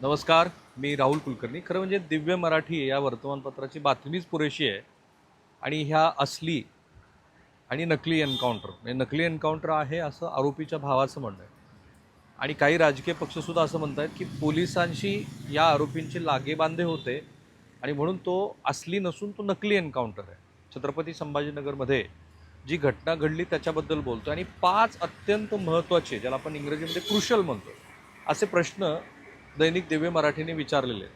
नमस्कार मी राहुल कुलकर्णी. खरं म्हणजे दिव्य मराठी या वर्तमानपत्राची बातमीच पुरेशी आहे. आणि ह्या असली आणि नकली एन्काउंटर म्हणजे नकली एन्काउंटर आहे असं आरोपीच्या भावाचं म्हणणं आहे. आणि काही राजकीय पक्षसुद्धा असं म्हणत आहेत की पोलिसांशी या आरोपींचे लागेबांधे होते आणि म्हणून तो असली नसून तो नकली एन्काउंटर आहे. छत्रपती संभाजीनगरमध्ये जी घटना घडली त्याच्याबद्दल बोलतो आणि पाच अत्यंत महत्त्वाचे ज्याला आपण इंग्रजीमध्ये क्रुशल म्हणतो असे प्रश्न दैनिक दिव्य मराठीने विचारलेले आहेत.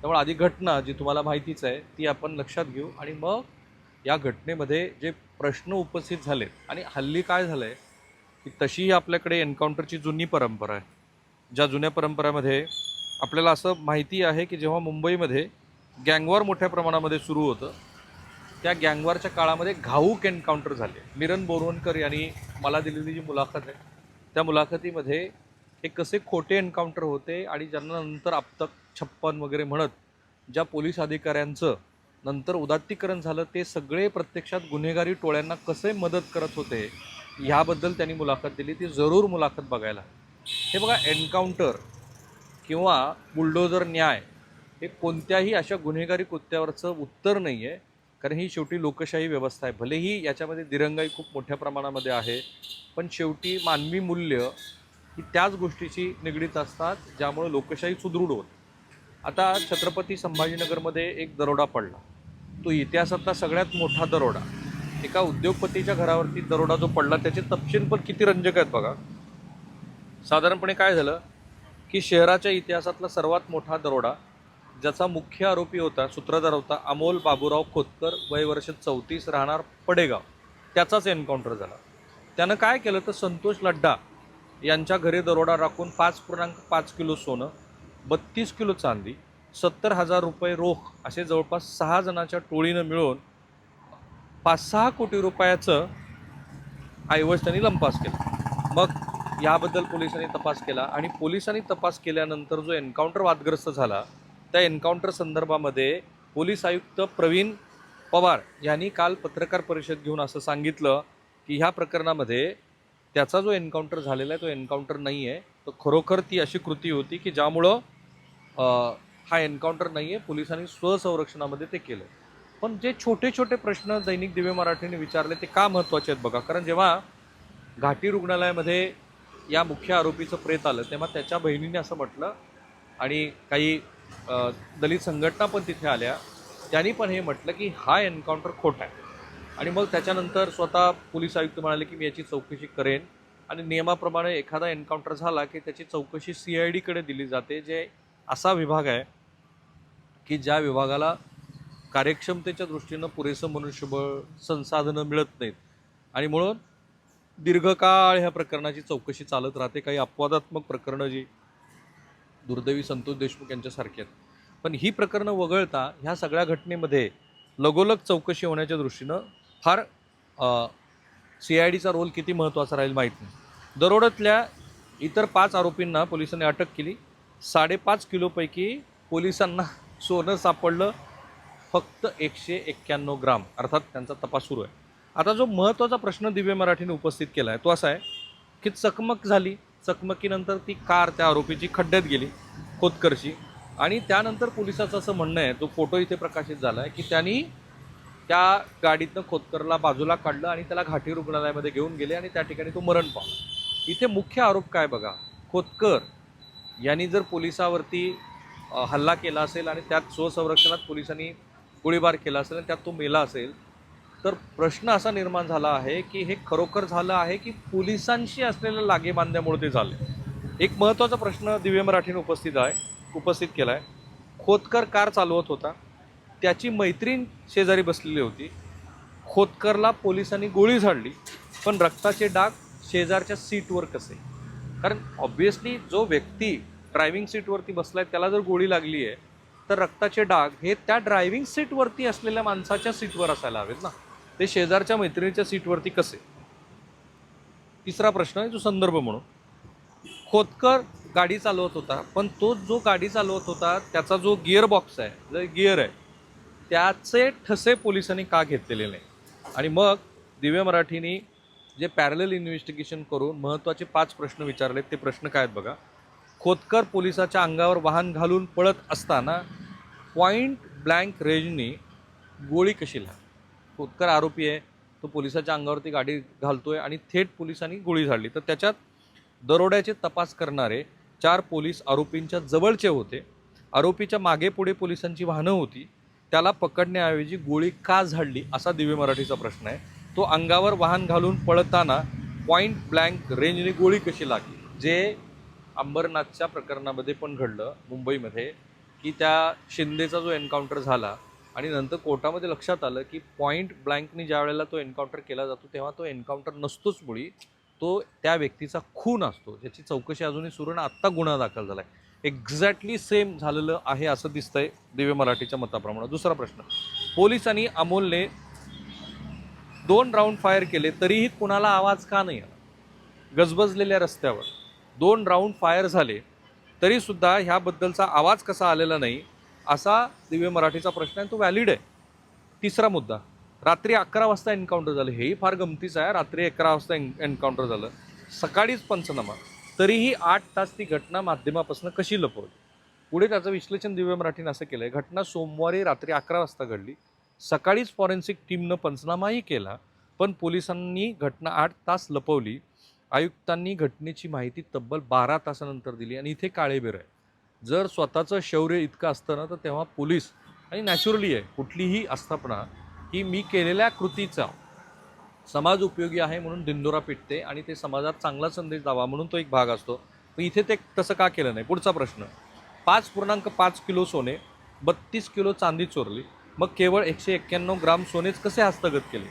त्यामुळे आधी घटना जी तुम्हाला माहितीच आहे ती आपण लक्षात घेऊ आणि मग या घटनेमध्ये जे प्रश्न उपस्थित झालेत आणि हल्ली काय झालं आहे की तशीही आपल्याकडे एन्काउंटरची जुनी परंपरा आहे. ज्या जुन्या परंपरेमध्ये आपल्याला असं माहिती आहे की जेव्हा मुंबईमध्ये गँगवॉर मोठ्या प्रमाणामध्ये सुरू होतं त्या गँगवॉरच्या काळामध्ये घाऊक एन्काउंटर झाले. मिरन बोरवणकर यांनी मला दिलेली जी मुलाखत आहे त्या मुलाखतीमध्ये हे कसे खोटे एन्काउंटर होते आणि ज्यांना नंतर आपतक छप्पन वगैरे म्हणत ज्या पोलीस अधिकाऱ्यांचं नंतर उदात्तीकरण झालं ते सगळे प्रत्यक्षात गुन्हेगारी टोळ्यांना कसे मदत करत होते ह्याबद्दल त्यांनी मुलाखत दिली. ती जरूर मुलाखत बघायला. हे बघा एन्काउंटर किंवा बुलडोजर न्याय हे कोणत्याही अशा गुन्हेगारी कृत्यावरचं उत्तर नाही आहे कारण ही शेवटी लोकशाही व्यवस्था आहे. भलेही याच्यामध्ये दिरंगाई खूप मोठ्या प्रमाणामध्ये आहे पण शेवटी मानवी मूल्य ही त्याच गोष्टीशी निगडीत असतात ज्यामुळे लोकशाही सुदृढ होते. आता छत्रपती संभाजीनगरमध्ये एक दरोडा पडला. तो इतिहासातला सगळ्यात मोठा दरोडा. एका उद्योगपतीच्या घरावरती दरोडा जो पडला त्याचे तपशील पण किती रंजक आहेत बघा. साधारणपणे काय झालं की शहराच्या इतिहासातला सर्वात मोठा दरोडा ज्याचा मुख्य आरोपी होता सूत्रधार होता अमोल बाबूराव खोतकर वय वर्ष चौतीस राहणार पडेगाव. त्याचाच एन्काउंटर झाला. त्यानं काय केलं तर संतोष लड्डा यांच्या घरी दरोडा राखून पाच पूर्णांक पाच किलो सोनं बत्तीस किलो चांदी सत्तर हजार रुपये रोख असे जवळपास सहा जणांच्या टोळीनं मिळून पाच सहा कोटी रुपयाचं ऐवज त्यांनी लंपास केला. मग याबद्दल पोलिसांनी तपास केला आणि पोलिसांनी तपास केल्यानंतर जो एन्काउंटर वादग्रस्त झाला त्या एन्काउंटर संदर्भामध्ये पोलीस आयुक्त प्रवीण पवार यांनी काल पत्रकार परिषद घेऊन असं सांगितलं की ह्या प्रकरणामध्ये त्याचा जो एन्काउंटर झालेला आहे तो एन्काउंटर नाही आहे तर खरोखर ती अशी कृती होती की ज्यामुळं हा एन्काउंटर नाही आहे पोलिसांनी स्वसंरक्षणामध्ये ते केलं पण जे छोटे छोटे प्रश्न दैनिक दिव्य मराठीने विचारले ते का महत्त्वाचे आहेत बघा. कारण जेव्हा घाटी रुग्णालयामध्ये या मुख्य आरोपीचं प्रेत आलं तेव्हा त्याच्या बहिणीने असं म्हटलं आणि काही दलित संघटना पण तिथे आल्या. त्यांनी पण हे म्हटलं की हा एन्काउंटर खोटा आहे. आणि मग त्याच्यानंतर स्वतः पोलीस आयुक्त म्हणाले की मी याची चौकशी करेन. आणि नियमाप्रमाणे एखादा एन्काउंटर झाला की त्याची चौकशी सी आय डीकडे दिली जाते जे असा विभाग आहे की ज्या विभागाला कार्यक्षमतेच्या दृष्टीनं पुरेसं मनुष्यबळ संसाधनं मिळत नाहीत. आणि म्हणून दीर्घकाळ ह्या प्रकरणाची चौकशी चालत राहते. काही अपवादात्मक प्रकरणं जी दुर्दैवी संतोष देशमुख यांच्यासारखी आहेत. पण ही प्रकरणं वगळता ह्या सगळ्या घटनेमध्ये लगोलग चौकशी होण्याच्या दृष्टीनं फार सी आय डीचा रोल किती महत्त्वाचा राहील माहीत नाही. दरोड्यातल्या इतर पाच आरोपींना पोलिसांनी अटक केली. साडेपाच किलोपैकी पोलिसांना सोनं सापडलं. फक्त एकशे एक्क्याण्णव ग्राम अर्थात त्यांचा तपास सुरू आहे. आता जो महत्त्वाचा प्रश्न दिव्य मराठीने उपस्थित केला आहे तो असा आहे की चकमक झाली. चकमकीनंतर ती कार त्या आरोपीची खड्ड्यात गेली खोतकरशी आणि त्यानंतर पोलिसाचं असं म्हणणं आहे तो फोटो इथे प्रकाशित झाला आहे की त्यांनी त्या गाडीतनं खोतकरला बाजूला काढलं आणि त्याला घाटी रुग्णालयामध्ये घेऊन गेले आणि त्या ठिकाणी तो मरण पावला. इथे मुख्य आरोप काय बघा? खोतकर यांनी जर पोलिसावरती हल्ला केला असेल आणि त्यात स्वसंरक्षणात पोलिसांनी गोळीबार केला असेल आणि त्यात तो मेला असेल तर प्रश्न असा निर्माण झाला आहे की हे खरोखर झालं आहे की पोलिसांशी असलेल्या लागेबांध्यामुळे ते झाले? एक महत्त्वाचा प्रश्न दिव्य मराठीने उपस्थित आहे उपस्थित केला आहे खोतकर कार चालवत होता. त्याची मैत्रीण शेजारी बसलेली होती. खोतकरला पोलिसांनी गोळी झाडली पण रक्ताचे डाग शेजारच्या सीटवर कसे? कारण ऑब्व्हियसली जो व्यक्ती ड्रायव्हिंग सीटवरती बसला आहे त्याला जर गोळी लागली आहे तर रक्ताचे डाग हे त्या ड्रायव्हिंग सीटवरती असलेल्या माणसाच्या सीटवर असायला हवेत ना. ते शेजारच्या मैत्रिणीच्या सीटवरती कसे? तिसरा प्रश्न आहे जो संदर्भ म्हणून. खोतकर गाडी चालवत होता पण तो जो गाडी चालवत होता त्याचा जो गिअर बॉक्स आहे जो गिअर आहे त्याचे ठसे पोलिसांनी का घेतलेले नाही? आणि मग दिव्य मराठीने जे पॅरल इन्व्हेस्टिगेशन करून महत्त्वाचे पाच प्रश्न विचारले ते प्रश्न काय आहेत बघा? खोतकर पोलिसाच्या अंगावर वाहन घालून पळत असताना पॉईंट ब्लँक रेंजनी गोळी कशी लागली? खोतकर आरोपी आहे तो पोलिसाच्या अंगावरती गाडी घालतो आहे आणि थेट पोलिसांनी गोळी झाडली. तर त्याच्यात दरोड्याचे तपास करणारे चार पोलीस आरोपींच्या जवळचे होते. आरोपीच्या मागे पुढे पोलिसांची वाहनं होती. त्याला पकडण्याऐवजी गोळी का झाडली असा दिव्य मराठीचा प्रश्न आहे. तो अंगावर वाहन घालून पळताना पॉईंट ब्लँक रेंजने गोळी कशी लागली? जे अंबरनाथच्या प्रकरणामध्ये पण घडलं मुंबईमध्ये की त्या शिंदेचा जो एन्काउंटर झाला आणि नंतर कोर्टामध्ये लक्षात आलं की पॉईंट ब्लँकनी ज्या वेळेला तो एन्काउंटर केला जातो तेव्हा तो एन्काउंटर नसतोच मुळी. तो त्या व्यक्तीचा खून असतो ज्याची चौकशी अजूनही सुरू आणि आत्ता गुन्हा दाखल झाला आहे एक्झॅक्टली सेम झालेलं आहे असं दिसतंय दिव्य मराठीच्या मताप्रमाणे. दुसरा प्रश्न. पोलिसांनी अमोलने दोन राऊंड फायर केले तरीही कुणाला आवाज का नाही आला? गजबजलेल्या रस्त्यावर दोन राऊंड फायर झाले तरीसुद्धा ह्याबद्दलचा आवाज कसा आलेला नाही असा दिव्य मराठीचा प्रश्न आहे तो व्हॅलिड आहे. तिसरा मुद्दा. रात्री अकरा वाजता एन्काउंटर झालं. हेही फार गमतीचं आहे. रात्री अकरा वाजता एन एन्काउंटर झालं. सकाळीच पंचनामा. तरीही आठ तास ती घटना माध्यमापासून कशी लपवली? पुढे त्याचं विश्लेषण दिव्य मराठीनं असं केलं आहे घटना सोमवारी रात्री अकरा वाजता घडली. सकाळीच फॉरेन्सिक टीमनं पंचनामाही केला पण पोलिसांनी घटना आठ तास लपवली. आयुक्तांनी घटनेची माहिती तब्बल बारा तासानंतर दिली आणि इथे काळेबेर आहे जर स्वतःचं शौर्य इतकं असतं ना तर तेव्हा पोलीस आणि नॅचरली आहे कुठलीही आस्थापना ही मी केलेल्या कृतीचा समाज उपयोगी आहे म्हणून दिंदोरा पिटते आणि ते समाजात चांगला संदेश द्यावा म्हणून तो एक भाग असतो. पण इथे ते तसं का केलं नाही? पुढचा प्रश्न. पाच पूर्णांक पाच किलो सोने बत्तीस किलो चांदी चोरली. मग केवळ एकशे एक्क्याण्णव ग्राम सोनेच कसे हस्तगत केले?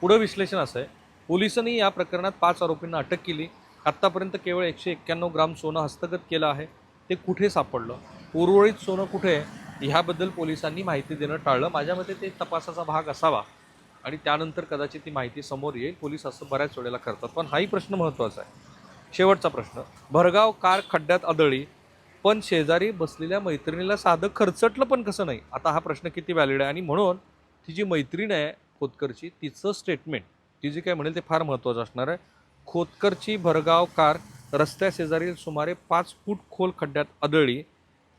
पुढं विश्लेषण असं आहे. पोलिसांनी या प्रकरणात पाच आरोपींना अटक केली. आत्तापर्यंत केवळ एकशे एक्क्याण्णव ग्राम सोनं हस्तगत केलं आहे. ते कुठे सापडलं? उर्वरित सोनं कुठे आहे? ह्याबद्दल पोलिसांनी माहिती देणं टाळलं. माझ्या मते ते तपासाचा भाग असावा. आणि त्यानंतर कदाचित ती माहिती समोर येईल. पोलीस असं बऱ्याच वेळेला करतात. पण हाही प्रश्न महत्त्वाचा आहे. शेवटचा प्रश्न. भरगाव कार खड्ड्यात आदळली पण शेजारी बसलेल्या मैत्रिणीला साधं खर्चटलं पण कसं नाही? आता हा प्रश्न किती व्हॅलिड आहे? आणि म्हणून ती जी मैत्रीण आहे खोतकरची तिचं स्टेटमेंट ती जी काय म्हणेल ते फार महत्त्वाचं असणार आहे. खोतकरची भरगाव कार रस्त्या शेजारी सुमारे पाच फूट खोल खड्ड्यात आदळली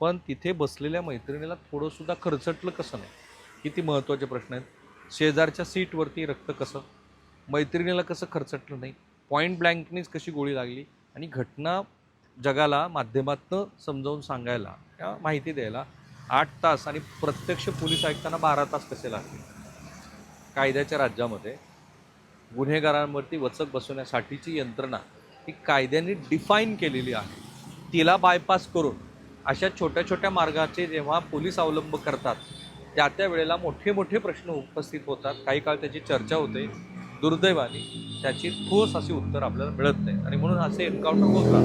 पण तिथे बसलेल्या मैत्रिणीला थोडंसुद्धा खर्चटलं कसं नाही? किती महत्त्वाचे प्रश्न आहेत. शेजारच्या सीटवरती रक्त कसं? मैत्रिणीला कसं खर्चटलं नाही? पॉईंट ब्लँकनीच कशी गोळी लागली? आणि घटना जगाला माध्यमातनं समजावून सांगायला किंवा माहिती द्यायला आठ तास आणि प्रत्यक्ष पोलीस आयुक्तांना बारा तास कसे लागले? कायद्याच्या राज्यामध्ये गुन्हेगारांवरती वचक बसवण्यासाठीची यंत्रणा ही कायद्याने डिफाईन केलेली आहे. तिला बायपास करून अशा छोट्या छोट्या मार्गाचे जेव्हा पोलीस अवलंब करतात त्या त्या वेळेला मोठे मोठे प्रश्न उपस्थित होतात. काही काळ त्याची चर्चा होते. दुर्दैवाने त्याची ठोस अशी उत्तर आपल्याला मिळत नाही. आणि म्हणून असे एन्काउंटर होतात.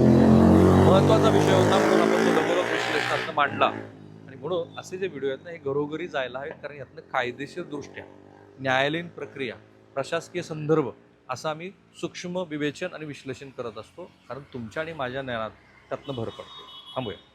महत्त्वाचा विषय होता म्हणून आपण तो लगोलग विश्लेषणार्थ मांडला. आणि म्हणून असे जे व्हिडिओ आहेत ना हे घरोघरी जायला हवेत कारण यातनं कायदेशीरदृष्ट्या न्यायालयीन प्रक्रिया प्रशासकीय संदर्भ असं आम्ही सूक्ष्म विवेचन आणि विश्लेषण करत असतो. कारण तुमच्या आणि माझ्या ज्ञानात त्यातनं भर पडते. थांबूया.